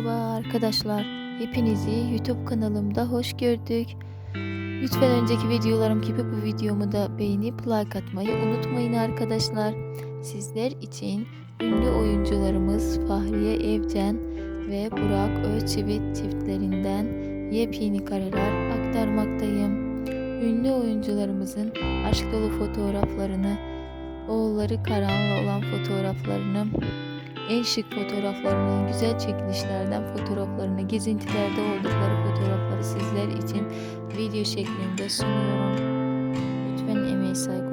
Merhaba arkadaşlar. Hepinizi YouTube kanalımda hoş gördük. Lütfen önceki videolarım gibi bu videomu da beğenip like atmayı unutmayın arkadaşlar. Sizler için ünlü oyuncularımız Fahriye Evcen ve Burak Özçivit çiftlerinden yepyeni kareler aktarmaktayım. Ünlü oyuncularımızın aşk dolu fotoğraflarını, oğulları Karan'la olan fotoğraflarını en şık fotoğraflarını, güzel çekilişlerden fotoğraflarını, gezintilerde oldukları fotoğrafları sizler için video şeklinde sunuyorum. Lütfen emeği saygı